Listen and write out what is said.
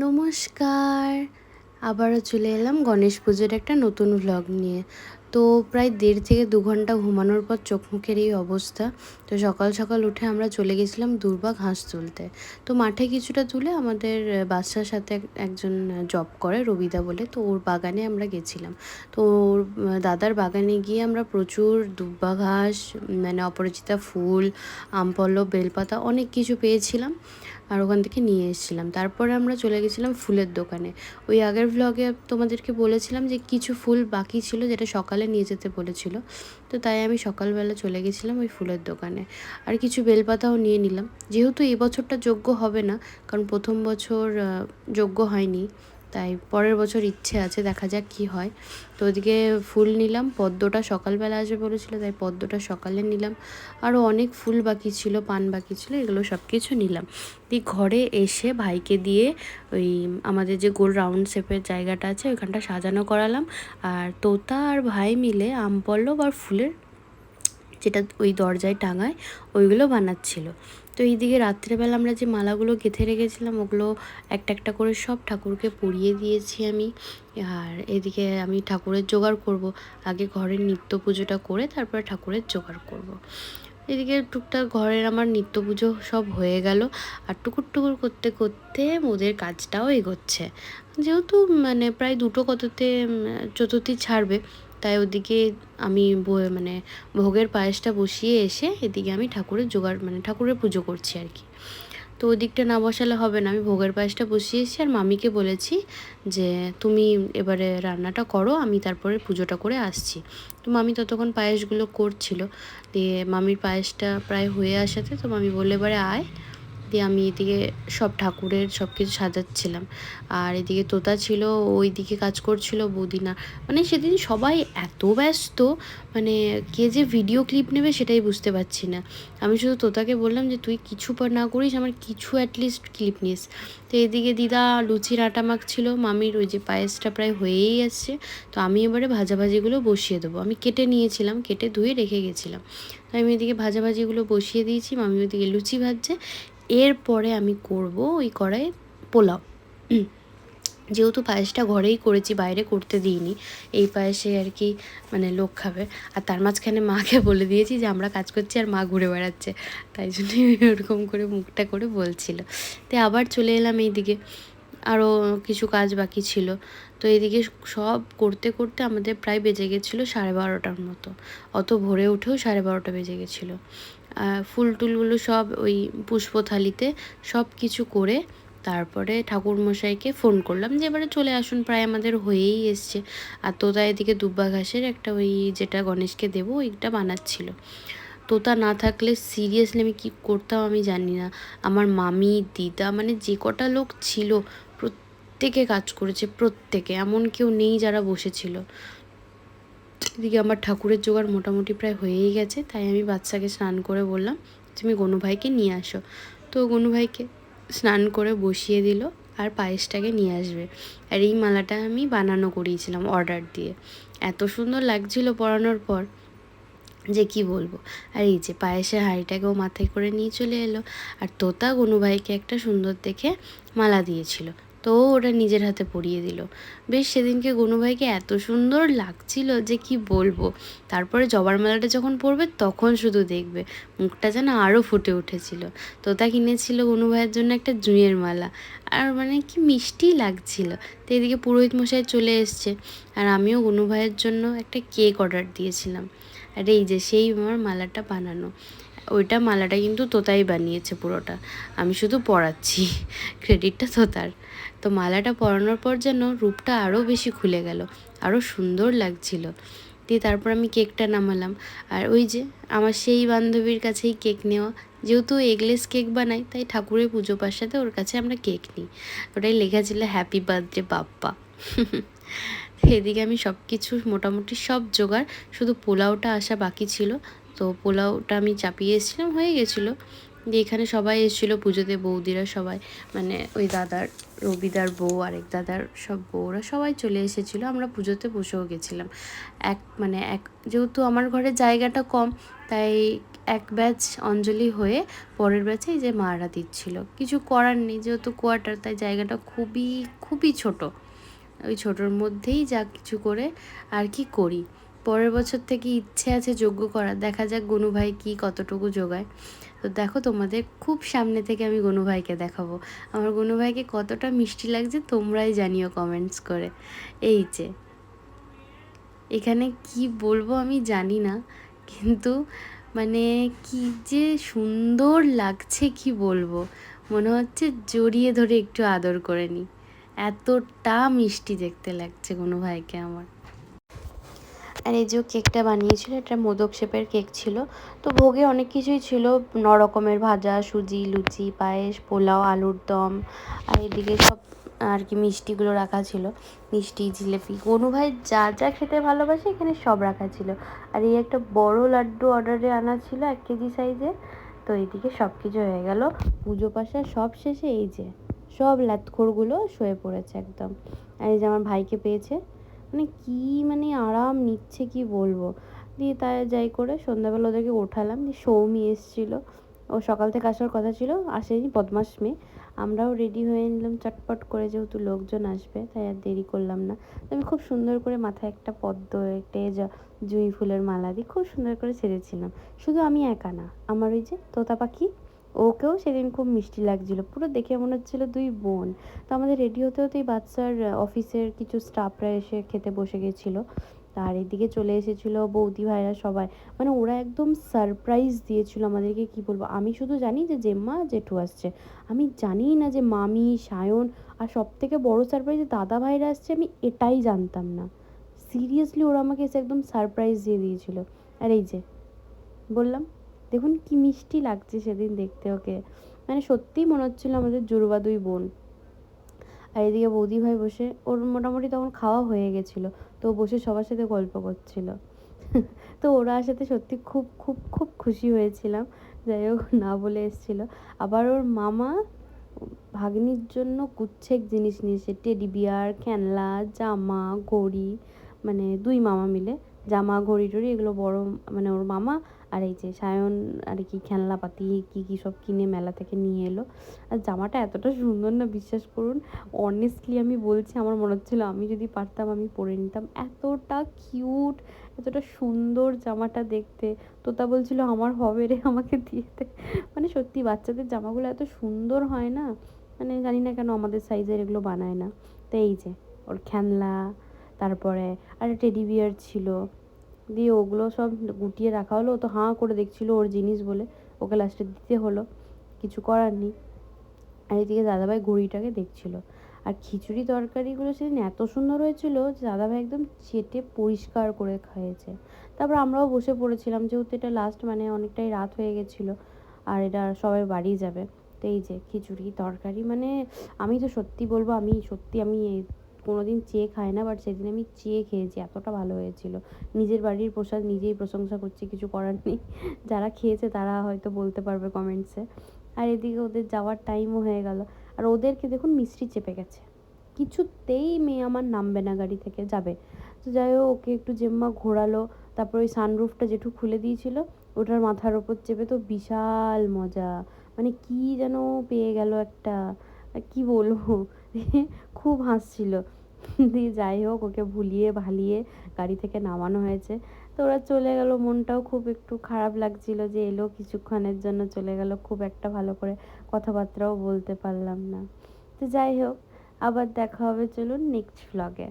নমস্কার। আবারও চলে এলাম গণেশ পুজোর একটা নতুন ভ্লগ নিয়ে। তো প্রায় দেড় থেকে দু ঘণ্টা ঘুমানোর পর চোখ মুখের এই অবস্থা। তো সকাল সকাল উঠে আমরা চলে গেছিলাম দুর্বা ঘাস তুলতে। তো মাঠে কিছুটা তুলে আমাদের বাচ্চার সাথে একজন জব করে, রবিদা বলে। তো ওর বাগানে আমরা গেছিলাম। তো ওর দাদার বাগানে গিয়ে আমরা প্রচুর দুর্বা ঘাস মানে অপরাজিতা ফুল, আমপল্লব, বেলপাতা অনেক কিছু পেয়েছিলাম। আর ওখান থেকে নিয়ে এসেছিলাম। তারপরে আমরা চলে গেছিলাম ফুলের দোকানে। ওই আগের ভ্লগে তোমাদেরকে বলেছিলাম যে কিছু ফুল বাকি ছিল যেটা সকালে নিয়ে যেতে বলেছিল। তো তাই আমি সকালবেলা চলে গেছিলাম ওই ফুলের দোকানে। আর কিছু বেলপাতাও নিয়ে নিলাম। যেহেতু এবছরটা যোগ্য হবে না, কারণ প্রথম বছর যোগ্য হয়নি। তাই পরের বছর ইচ্ছে আছে, দেখা যাক কি হয়। তো ওদিকে ফুল নিলাম, পদ্মটা সকালবেলা আসবে বলেছিল, তাই পদ্মটা সকালে নিলাম। আরও অনেক ফুল বাকি ছিল, পান বাকি ছিল, এগুলো সব কিছু নিলাম। দিয়ে ঘরে এসে ভাইকে দিয়ে ওই আমাদের যে গোল রাউন্ড শেপের জায়গাটা আছে, ওইখানটা সাজানো করালাম। আর তোতা আর ভাই মিলে আম পল্লব আর ফুলের যেটা ওই দরজায় টাঙায়, ওইগুলো বানাচ্ছিল। তো এইদিকে রাত্রেবেলা আমরা যে মালাগুলো গেঁথে রেখেছিলাম, ওগুলো একটা একটা করে সব ঠাকুরকে পরিয়ে দিয়েছি আমি। আর এদিকে আমি ঠাকুরের জোগাড় করব। আগে ঘরের নিত্য পুজোটা করে তারপরে ঠাকুরের জোগাড় করব। এদিকে টুকটাক ঘরের আমার নিত্য পুজো সব হয়ে গেল। আর টুকুর টুকুর করতে করতে ওদের কাজটাও এগোচ্ছে। যেহেতু মানে প্রায় দুটো কততে চতুর্থী ছাড়বে তাই ওদিকে আমি মানে ভোগের পায়েসটা বসিয়ে এসে এদিকে আমি ঠাকুরের জোগাড় মানে ঠাকুরের পুজো করছি আর কি। তো ওদিকটা না বসালে হবে না, আমি ভোগের পায়েসটা বসিয়ে এসেছি আর মামিকে বলেছি যে তুমি এবারে রান্নাটা করো, আমি তারপরে পুজোটা করে আসছি। তো মামি ততক্ষণ পায়েসগুলো করছিল, দিয়ে মামির পায়েসটা প্রায় হয়ে আসাতে তো মামি বলে এবারে আয়। দিয়ে আমি এদিকে সব ঠাকুরের সব কিছু সাজাচ্ছিলাম। আর এদিকে তোতা ছিল ওই দিকে কাজ করছিল, বৌদিনা। মানে সেদিন সবাই এত ব্যস্ত মানে কে যে ভিডিও ক্লিপ নেবে সেটাই বুঝতে পারছি না। আমি শুধু তোতাকে বললাম যে, তুই কিছু পর না করিস, আমার কিছু অ্যাটলিস্ট ক্লিপ নিস। তো এদিকে দিদা লুচির আটা মাখছিল, মামির ওই যে পায়েসটা প্রায় হয়েই আসছে। তো আমি এবারে ভাজাভাজিগুলো বসিয়ে দেবো। আমি কেটে নিয়েছিলাম, কেটে ধুয়ে রেখে গেছিলাম। তো আমি এদিকে ভাজাভাজিগুলো বসিয়ে দিয়েছি মামি ওদিকে লুচি ভাজছে। এরপরে আমি করব ওই কড়াই পোলাও। যেহেতু পায়েসটা ঘরেই করেছি, বাইরে করতে দিইনি, এই পায়েসে আর কি মানে লোক খাবে। আর তার মাঝখানে মাকে বলে দিয়েছি যে, আমরা কাজ করছি আর মা ঘুরে বেড়াচ্ছে। তাই জন্যই ওরকম করে মুখটা করে বলছিল। তো আবার চলে এলাম এইদিকে। আরও কিছু কাজ বাকি ছিল। তো এদিকে সব করতে করতে আমাদের প্রায় বেজে গেছিল সাড়ে বারোটার মতো। অত ভোরে উঠেও সাড়ে বারোটা বেজে গেছিল। ফুল টুলগুলো সব ওই পুষ্প থালিতে সব কিছু করে তারপরে ঠাকুর মশাইকে ফোন করলাম যে, এবারে চলে আসুন, প্রায় আমাদের হয়েই এসছে। আর তোতা এদিকে দুব্বা ঘাসের একটা ওই যেটা গণেশকে দেবো, ওইটা বানাচ্ছিল। তোতা না থাকলে সিরিয়াসলি আমি কী করতাম আমি জানি না। আমার মামি, দিদা মানে যে কটা লোক ছিল প্রত্যেকে কাজ করেছে, প্রত্যেকে। এমন কেউ নেই যারা বসেছিল। এদিকে আমার ঠাকুরের জোগাড় মোটামুটি প্রায় হয়েই গেছে, তাই আমি বাচ্চাকে স্নান করে বললাম, তুমি গনু ভাইকে নিয়ে আসো। তো গনু ভাইকে স্নান করে বসিয়ে দিল আর পায়েসটাকে নিয়ে আসবে। আর এই মালাটা আমি বানানো করিয়েছিলাম অর্ডার দিয়ে। এত সুন্দর লাগছিল পরানোর পর, যে কি বলব? আর এই যে পায়েসের হাঁড়িটাকেও মাথায় করে নিয়ে চলে এলো। আর তোতা গনু ভাইকে একটা সুন্দর দেখে মালা দিয়েছিল। তো ও ওটা নিজের হাতে পরিয়ে দিল। বেশ সেদিনকে গনু ভাইকে এত সুন্দর লাগছিল যে কি বলব। তারপরে জবার মালাটা যখন পরবে তখন শুধু দেখবে। মুখটা যেন আরও ফুটে উঠেছিল। তোতা কিনেছিল গনু ভাইয়ের জন্য একটা জুঁয়ের মালা। আর মানে কি মিষ্টি লাগছিল। তো এদিকে পুরোহিত মশাই চলে এসছে। আর আমিও গনু ভাইয়ের জন্য একটা কেক অর্ডার দিয়েছিলাম। আর এই যে সেই আমার মালাটা বানানো। ওইটা মালাটা কিন্তু তোতাই বানিয়েছে পুরোটা। আমি শুধু পরাচ্ছি ক্রেডিটটা তোতার। তো মালাটা পরানোর পর যেন রূপটা আরও বেশি খুলে গেল আরও সুন্দর লাগছিল। দিয়ে তারপর আমি কেকটা নামালাম। আর ওই যে আমার সেই বান্ধবীর কাছেই কেক নেওয়া, যেহেতু এগলেস কেক বানাই, তাই ঠাকুরের পুজো সাথে ওর কাছে আমরা কেক নিই। ওটাই লেখা ছিল হ্যাপি বার্থডে বাপ্পা। এদিকে আমি সব কিছু মোটামুটি সব জোগাড়, শুধু পোলাওটা আসা বাকি ছিল। তো পোলাওটা আমি চাপিয়ে এসেছিলাম, হয়ে গেছিল। দিয়ে এখানে সবাই এসেছিল, পুজোতে বৌদিরা সবাই মানে ওই দাদার, রবিদার বউ, আরেক দাদার সব বউরা সবাই চলে এসেছিল। আমরা পুজোতে বসেও গেছিলাম। এক মানে এক, যেহেতু আমার ঘরে জায়গাটা কম, তাই এক ব্যাচ অঞ্জলি হয়ে পরের ব্যাচে যে মারা দিচ্ছিল। কিছু করার নেই, যেহেতু কোয়ার্টার, তাই জায়গাটা খুবই খুবই ছোট। ওই ছোটোর মধ্যেই যা কিছু করে আর কি করি। পরের বছর থেকে ইচ্ছে আছে যোগ্য করার। দেখা যাক গনু ভাই কী কতটুকু যোগায়। তো দেখো তোমাদের খুব সামনে থেকে আমি গনু ভাইকে দেখাবো। আমার গনু ভাইকে কতটা মিষ্টি লাগছে তোমরাই জানিও কমেন্টস করে। এই যে, এখানে কি বলব আমি জানি না, কিন্তু মানে কি যে সুন্দর লাগছে কি বলব। মনে হচ্ছে জড়িয়ে ধরে একটু আদর করে নিই। এতটা মিষ্টি দেখতে লাগছে কোনো ভাইকে আমার। আর এই যে কেকটা বানিয়েছিল, এটা মোদক শেপের কেক ছিল। তো ভোগে অনেক কিছুই ছিল ন রকমের ভাজা, সুজি, লুচি, পায়েস, পোলাও, আলুর দম, আর এদিকে সব আর কি মিষ্টিগুলো রাখা ছিল। মিষ্টি, জিলেপি কোনো ভাই যা যা খেতে ভালোবাসে এখানে সব রাখা ছিল। আর এই একটা বড় লাড্ডু অর্ডারে আনা ছিল এক কেজি সাইজে। তো এইদিকে সব কিছু হয়ে গেল। পুজো পাশা সব শেষে এই যে, সব লাতখোরগুলো শুয়ে পড়েছে একদম। আর এই যে আমার ভাইকে পেয়েছে। মানে কি মানে আরাম নিচ্ছে কি বলব? দিয়ে তাই যাই করে সন্ধ্যাবেলা ওদেরকে ওঠালাম, দিয়ে সৌমি এসেছিল। ও সকাল থেকে আসার কথা ছিল, আসেনি বদমাস মেয়ে। আমরাও রেডি হয়ে নিলাম, চটপট করে যেহেতু লোকজন আসবে, তাই আর দেরি করলাম না। আমি খুব সুন্দর করে মাথায় একটা পদ্ম, একটা জুঁই ফুলের মালা দিয়ে খুব সুন্দর করে সেরেছিলাম শুধু আমি একা না, আমার ওই যে তোতা পাখি ওকেও সেদিন খুব মিষ্টি লাগছিল। পুরো দেখে মনে হচ্ছিল দুই বোন। তো আমাদের রেডি হতে হতেই বাচ্চার অফিসের কিছু স্টাফরা এসে খেতে বসে গেছিল। তার এদিকে চলে এসেছিল বৌদি ভাইরা সবাই। মানে ওরা একদম সারপ্রাইজ দিয়েছিল আমাদেরকে, কি বলব? আমি শুধু জানি যে জেম্মা, জেঠু আসছে। আমি জানি না যে মামি, সায়ন আর সব থেকে বড়ো সারপ্রাইজ দাদা ভাইরা আসছে, আমি এটাই জানতাম না। সিরিয়াসলি ওরা আমাকে এসে একদম সারপ্রাইজ দিয়ে দিয়েছিল। আর এই যে, বললাম দেখুন কি মিষ্টি লাগছে সেদিন দেখতে ওকে। মানে সত্যিই মনে হচ্ছিল আমাদের জুরবা দুই বোন। আর এদিকে বৌদি ভাই বসে, ওর মোটামুটি তখন খাওয়া হয়ে গেছিল, তো বসে সবার সাথে গল্প করছিল। তো ওরা সাথে সত্যি খুব খুব খুব খুশি হয়েছিলাম, যাই হোক না বলে এসেছিল। আবার ওর মামা ভাগ্নির জন্য কুচ্ছেক জিনিস নিয়েছে টেডি বিয়ার খেলনা জামা ঘড়ি মানে দুই মামা মিলে জামা, ঘড়ি টড়ি এগুলো বড় মানে ওর মামা আর এই যে সায়ন আর কি খেলনাপাতি, কী কী সব কিনে মেলা থেকে নিয়ে এলো। আর জামাটা এতটা সুন্দর না, বিশ্বাস করুন। অনেস্টলি আমি বলছি, আমার মনে হচ্ছিল আমি যদি পারতাম আমি পরে নিতাম। এতটা কিউট এতটা সুন্দর জামাটা দেখতে। তোতা বলছিল, আমার হবে রে, আমাকে দিয়েতে মানে সত্যি বাচ্চাদের জামাগুলো এত সুন্দর হয় না? মানে জানি না কেন আমাদের সাইজের এগুলো বানায় না। তো এই যে, ওর খেলনা তারপরে আর টেডি বিয়ার ছিল। দিয়ে ওগুলো সব গুটিয়ে রাখা হলো। ও তো হাঁ করে দেখছিল ওর জিনিস বলে। ওকে লাস্টে দিতে হলো। কিছু করার নেই। আর এদিকে দাদাভাই ঘড়িটাকে দেখছিল। আর খিচুড়ি তরকারিগুলো সেদিন এত সুন্দর হয়েছিল যে দাদাভাই একদম চেটে পরিষ্কার করে খাইয়েছে। তারপর আমরাও বসে পড়েছিলাম। যেহেতু এটা লাস্ট মানে অনেকটাই রাত হয়ে গেছিল আর এটা সবাই বাড়ি যাবে। তো এই যে খিচুড়ি তরকারি মানে আমি তো সত্যি বলব আমি সত্যি আমি দিন চেয়ে খায় না বাট সেদিন আমি চেয়ে খেয়েছি, এতটা ভালো হয়েছিল। নিজের বাড়ির প্রসাদ নিজেই প্রশংসা করছি, কিছু করার নেই। যারা খেয়েছে তারা হয়তো বলতে পারবে কমেন্টসে আর এদিকে ওদের যাওয়ার টাইমও হয়ে গেল। আর ওদেরকে দেখুন মিষ্টি চেপে গেছে। কিছুতেই মেয়ে আমার নামবে না গাড়ি থেকে, যাবে। তো যাই হোক, ওকে একটু জেম্মা ঘোরালো। তারপর ওই সানরুফটা যেটু খুলে দিয়েছিল, ওটার মাথার ওপর চেপে তো বিশাল মজা। মানে কি যেন পেয়ে গেল একটা কি বলব? খুব হাসছিল। দিয়ে যাই হোক, ওকে ভুলিয়ে ভালিয়ে গাড়ি থেকে নামানো হয়েছে। তো ওরা চলে গেল, মনটাও খুব একটু খারাপ লাগছিল যে এলো কিছুক্ষণের জন্য, চলে গেল খুব একটা ভালো করে কথাবার্তাও বলতে পারলাম না। তো যাই হোক, আবার দেখা হবে, চলুন নেক্সট ভ্লগে